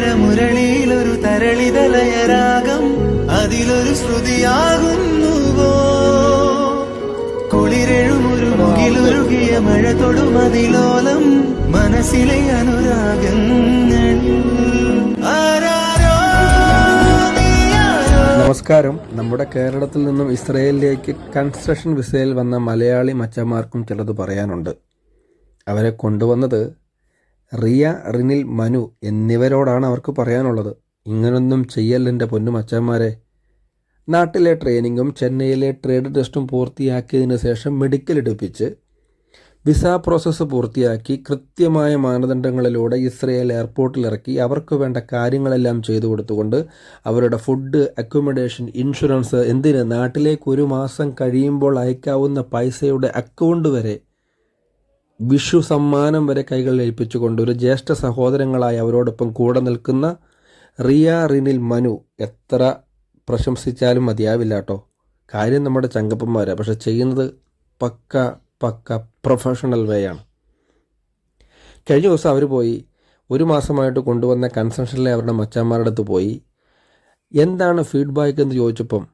സ്വരമുരളിയിലൊരു തരളിതലയരാഗം അതിലൊരു ശ്രുതിയാകുന്നുവോ? കുളിരെഴുമൊരു മുകിലൊരുകിയ മഴ തൊടുമതിലോലം മനസ്സിലെ നീയാരോ? നമസ്കാരം. നമ്മുടെ കേരളത്തിൽ നിന്നും ഇസ്രയേലിലേക്ക് കൺസ്ട്രക്ഷൻ വിസയിൽ വന്ന മലയാളി മച്ചന്മാർക്കും ചിലത് പറയാനുണ്ട്. അവരെ കൊണ്ടുവന്നത് റിയ റിനിൽ മനു എന്നിവരോടാണ് അവർക്ക് പറയാനുള്ളത്. ഇങ്ങനൊന്നും ചെയ്യല്ലെന്റെ പൊന്നു മച്ചന്മാരെ നാട്ടിലെ ട്രെയിനിങ്ങും ചെന്നൈയിലെ ട്രേഡ് ടെസ്റ്റും പൂർത്തിയാക്കിയതിന് ശേഷം മെഡിക്കൽ എടുപ്പിച്ച് വിസ പ്രോസസ്സ് പൂർത്തിയാക്കി കൃത്യമായ മാനദണ്ഡങ്ങളിലൂടെ ഇസ്രയേൽ എയർപോർട്ടിൽ ഇറക്കി അവർക്ക് വേണ്ട കാര്യങ്ങളെല്ലാം ചെയ്തു കൊടുത്തുകൊണ്ട് അവരുടെ ഫുഡ് അക്കോമഡേഷൻ ഇൻഷുറൻസ് എന്തിന് നാട്ടിലേക്ക് ഒരു മാസം കഴിയുമ്പോൾ അയക്കാവുന്ന പൈസയുടെ അക്കൗണ്ട് വരെ വിഷു സമ്മാനം വരെ കൈകളിൽ ഏൽപ്പിച്ചുകൊണ്ട് ഒരു ജ്യേഷ്ഠ സഹോദരങ്ങളായി അവരോടൊപ്പം കൂടെ നിൽക്കുന്ന റിയ റിനിൽ മനു എത്ര പ്രശംസിച്ചാലും മതിയാവില്ല കേട്ടോ. കാര്യം നമ്മുടെ ചങ്കപ്പന്മാരാണ് പക്ഷെ ചെയ്യുന്നത് പക്ക പക്ക പ്രൊഫഷണൽ വേ ആണ്. കഴിഞ്ഞ ദിവസം അവർ പോയി. ഒരു മാസമായിട്ട് കൊണ്ടുവന്ന കൺസെഷനിലെ അവരുടെ മച്ചാന്മാരുടെ അടുത്ത് പോയി. എന്താണ് ഫീഡ്ബാക്ക് എന്ന് ചോദിച്ചപ്പം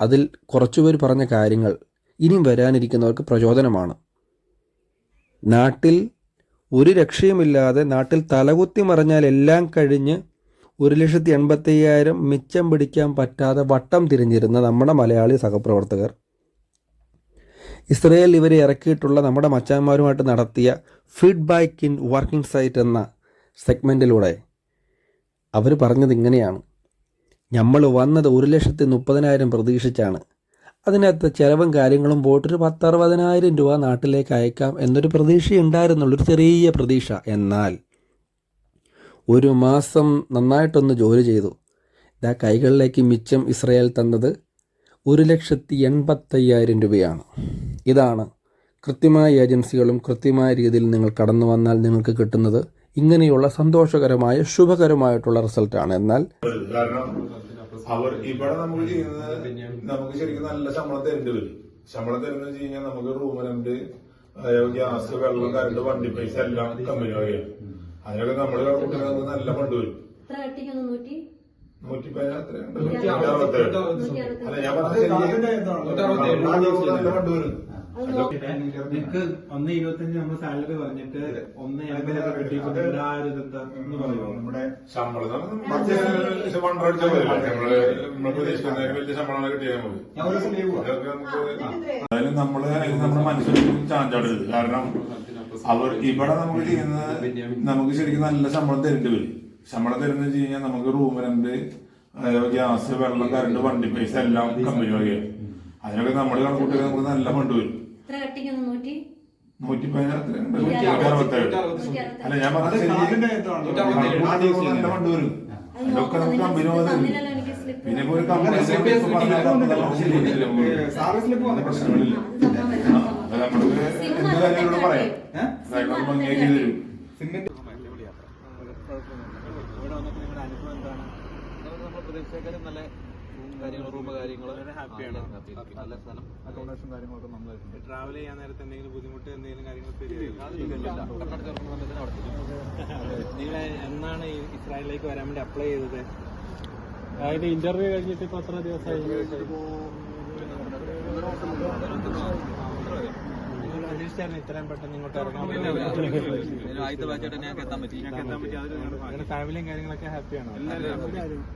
അതിൽ കുറച്ചുപേർ പറഞ്ഞ കാര്യങ്ങൾ ഇനിയും വരാനിരിക്കുന്നവർക്ക് പ്രചോദനമാണ്. നാട്ടിൽ ഒരു രക്ഷയുമില്ലാതെ നാട്ടിൽ തലകുത്തി മറിഞ്ഞാൽ എല്ലാം കഴിഞ്ഞ് ഒരു ലക്ഷത്തി എൺപത്തയ്യായിരം മിച്ചം പിടിക്കാൻ പറ്റാതെ വട്ടം തിരിഞ്ഞിരുന്ന നമ്മുടെ മലയാളി സഹപ്രവർത്തകർ. ഇസ്രയേൽ ഇവരെ ഇറക്കിയിട്ടുള്ള നമ്മുടെ മച്ചാന്മാരുമായിട്ട് നടത്തിയ ഫീഡ്ബാക്ക് ഇൻ വർക്കിംഗ് സൈറ്റ് എന്ന സെഗ്മെന്റിലൂടെ അവർ പറഞ്ഞത് ഇങ്ങനെയാണ്. നമ്മൾ വന്നത് ഒരു ലക്ഷത്തി മുപ്പതിനായിരം പ്രതീക്ഷിച്ചാണ്. അതിനകത്ത് ചിലവും കാര്യങ്ങളും പോയിട്ടൊരു പത്തറുപതിനായിരം രൂപ നാട്ടിലേക്ക് അയക്കാം എന്നൊരു പ്രതീക്ഷയുണ്ടായിരുന്നുള്ളൂ ഒരു ചെറിയ പ്രതീക്ഷ. എന്നാൽ ഒരു മാസം നന്നായിട്ടൊന്ന് ജോലി ചെയ്തു. ഇതാ കൈകളിലേക്ക് മിച്ചം ഇസ്രയേൽ തന്നത് ഒരു ലക്ഷത്തി എൺപത്തയ്യായിരം രൂപയാണ്. ഇതാണ് കൃത്യമായ ഏജൻസികളും കൃത്യമായ രീതിയിൽ നിങ്ങൾ കടന്നു വന്നാൽ നിങ്ങൾക്ക് കിട്ടുന്നത് ഇങ്ങനെയുള്ള സന്തോഷകരമായ ശുഭകരമായിട്ടുള്ള റിസൾട്ടാണ്. എന്നാൽ അവർ ഇവിടെ നമ്മൾ ചെയ്യുന്നത് നമുക്ക് ശരിക്കും നല്ല ശമ്പളം തരേണ്ടി വരും. ശമ്പളം തരുന്ന വെച്ച് കഴിഞ്ഞാൽ നമുക്ക് റൂം റെന്റ് ഗ്യാസ് വെള്ളം കറണ്ട് വണ്ടി പൈസ എല്ലാം കമ്പനി വകയാണ് അതിനൊക്കെ നമ്മൾ നമുക്ക് നല്ല ഫണ്ട് വരും. നൂറ്റി? അല്ല ഞാൻ പറഞ്ഞ നല്ല ഫണ്ട് വരും. നിനക്ക് ഒന്ന് ഇരുപത്തഞ്ച് നമ്മൾ സാലറി പറഞ്ഞിട്ട് ഒന്ന് എൺപതൊക്കെ ആ ഒരു ഇതെന്താ എന്ന് പറയുമോ നമ്മുടെ ശമ്പളം എന്തായാലും നമ്മൾ നമ്മുടെ മനസ്സിലും ചാഞ്ചാടരുത്. കാരണം അവർ ഇവിടെ നമുക്ക് ചെയ്യുന്ന നമുക്ക് ശരിക്കും നല്ല ശമ്പളം തരേണ്ടി വരും. ശമ്പളം തരുന്ന വെച്ച് കഴിഞ്ഞാൽ നമുക്ക് റൂം റെന്റ് ഗ്യാസ് വെള്ളം കറണ്ട് വണ്ടി പൈസ എല്ലാം കമ്പനി വകയാണ് അതിനൊക്കെ നമ്മൾ കണക്കൂട്ടി നമുക്ക് നല്ല ഫണ്ട് വരും. എത്ര കട്ടിക്കൊന്ന് നൂറ്റി? നൂറ്റി പതിനാറ് അല്ല ഞാൻ പറഞ്ഞ അതൊക്കെ എനിക്ക് സ്ലിപ്പ് പിന്നെ ഒരു കമ്പനി പ്രശ്നങ്ങളില്ല എന്ത് പറയാം. ഇവിടെ വന്നിട്ട് നിങ്ങളുടെ അനുഭവം എന്താണ്? നമ്മൾ പ്രതീക്ഷക്കാരും നല്ല കാര്യങ്ങൾ റൂം കാര്യങ്ങൾ ഹാപ്പിയാണ്. നല്ല സ്ഥലം. അക്കോമഡേഷൻ കാര്യങ്ങളൊക്കെ നന്നായിട്ടുണ്ട്. ട്രാവൽ ചെയ്യാൻ നേരത്തെ എന്തെങ്കിലും ബുദ്ധിമുട്ട് എന്തെങ്കിലും കാര്യങ്ങൾ നിങ്ങൾ എന്നാണ് ഇസ്രായേലിലേക്ക് വരാൻ വേണ്ടി അപ്ലൈ ചെയ്തത്? അതായത് ഇന്റർവ്യൂ കഴിഞ്ഞിട്ട് ഇപ്പൊ എത്ര ദിവസമായി? പ്രതീക്ഷിച്ചായിരുന്നു ഇത്രയും പെട്ടെന്ന് ഇങ്ങോട്ട് ഇറങ്ങാൻ ഫാമിലിയും കാര്യങ്ങളൊക്കെ ഹാപ്പിയാണോ?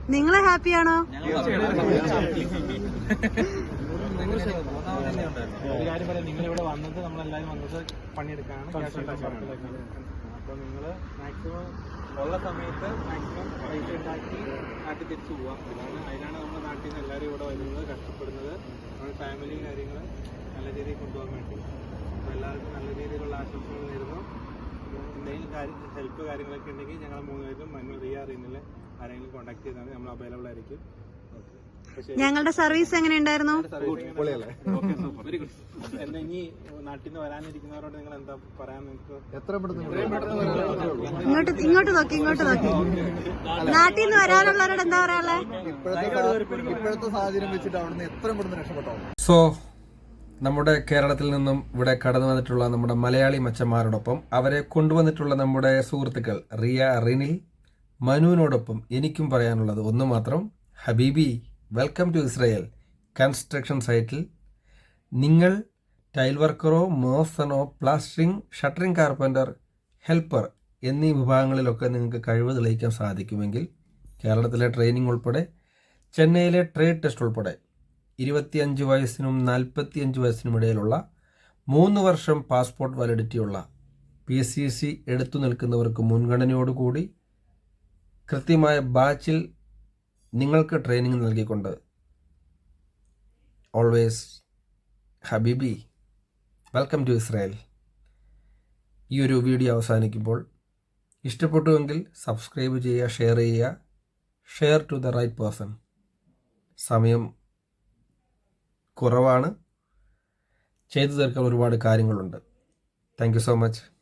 നിങ്ങൾ ഹാപ്പിയാണോ? ഒരു കാര്യം പറയാം നിങ്ങൾ ഇവിടെ വന്നത് നമ്മളെല്ലാവരും വന്നത് പണിയെടുക്കാനാണ് ക്യാഷ് അപ്പൊ നിങ്ങൾ മാക്സിമം ഉള്ള സമയത്ത് മാക്സിമം പൈസ ഉണ്ടാക്കി നാട്ടിൽ തിരിച്ചു പോവാം അതാണ് അതിനാണ് നമ്മുടെ നാട്ടിൽ നിന്ന് എല്ലാവരും ഇവിടെ വരുന്നത് കഷ്ടപ്പെടുന്നത്. നമ്മുടെ ഫാമിലി കാര്യങ്ങൾ നല്ല രീതിയിൽ കൊണ്ടുപോകാൻ വേണ്ടി. അപ്പോൾ എല്ലാവർക്കും നല്ല രീതിയിലുള്ള ആശംസകൾ നേരുന്നു. എന്തെങ്കിലും കാര്യം ഹെൽപ്പ് കാര്യങ്ങളൊക്കെ ഉണ്ടെങ്കിൽ ഞങ്ങൾ മൂന്നുപേരും പേരും മനു റിയ റിനിലെ ആരെങ്കിലും കോൺടാക്ട് ചെയ്താൽ മതി. നമ്മൾ അവൈലബിൾ ആയിരിക്കും. ഞങ്ങളുടെ സർവീസ് എങ്ങനെ ഉണ്ടായിരുന്നു വെരി ഗുഡ് എന്താ ഇനി നാട്ടിൽ നിന്ന് വരാനിരിക്കുന്നവരോട് നിങ്ങൾ എന്താ പറയാൻ നിങ്ങൾക്ക്? ഇങ്ങോട്ട് ഇങ്ങോട്ട് നോക്കി ഇങ്ങോട്ട് നോക്കി. നാട്ടിൽ നിന്ന് വരാനുള്ളവരോട് എന്താ പറയാനുള്ളത് ഇപ്പോഴത്തെ സാഹചര്യം വെച്ചിട്ട് അവിടുന്ന് എത്ര രക്ഷപ്പെട്ടോ? സോ നമ്മുടെ കേരളത്തിൽ നിന്നും ഇവിടെ കടന്നു വന്നിട്ടുള്ള നമ്മുടെ മലയാളി മച്ചന്മാരോടൊപ്പം അവരെ കൊണ്ടുവന്നിട്ടുള്ള നമ്മുടെ സുഹൃത്തുക്കൾ റിയ റിനിൽ മനുവിനോടൊപ്പം എനിക്കും പറയാനുള്ളത് ഒന്ന് മാത്രം ഹബീബി വെൽക്കം ടു ഇസ്രയേൽ കൺസ്ട്രക്ഷൻ സൈറ്റിൽ നിങ്ങൾ ടൈൽ വർക്കറോ മേസണോ പ്ലാസ്റ്ററിംഗ് ഷട്ടറിംഗ് കാർപ്പന്റർ ഹെൽപ്പർ എന്നീ വിഭാഗങ്ങളിലൊക്കെ നിങ്ങൾക്ക് കഴിവ് തെളിയിക്കാൻ സാധിക്കുമെങ്കിൽ കേരളത്തിലെ ട്രെയിനിങ് ഉൾപ്പെടെ ചെന്നൈയിലെ ട്രേഡ് ടെസ്റ്റ് ഉൾപ്പെടെ ഇരുപത്തിയഞ്ച് വയസ്സിനും നാൽപ്പത്തിയഞ്ച് വയസ്സിനും ഇടയിലുള്ള മൂന്ന് വർഷം പാസ്പോർട്ട് വാലിഡിറ്റിയുള്ള പി എസ് സി സി എടുത്തു നിൽക്കുന്നവർക്ക് മുൻഗണനയോടുകൂടി കൃത്യമായ ബാച്ചിൽ നിങ്ങൾക്ക് ട്രെയിനിങ് നൽകിക്കൊണ്ട് ഓൾവേസ് ഹബീബി വെൽക്കം ടു ഇസ്രായേൽ. ഈ ഒരു വീഡിയോ അവസാനിക്കുമ്പോൾ ഇഷ്ടപ്പെട്ടുവെങ്കിൽ സബ്സ്ക്രൈബ് ചെയ്യുക ഷെയർ ചെയ്യുക. Share to the right person. സമയം കുറവാണ്. ചെയ്തു തീർക്കാൻ ഒരുപാട് കാര്യങ്ങളുണ്ട്. Thank so much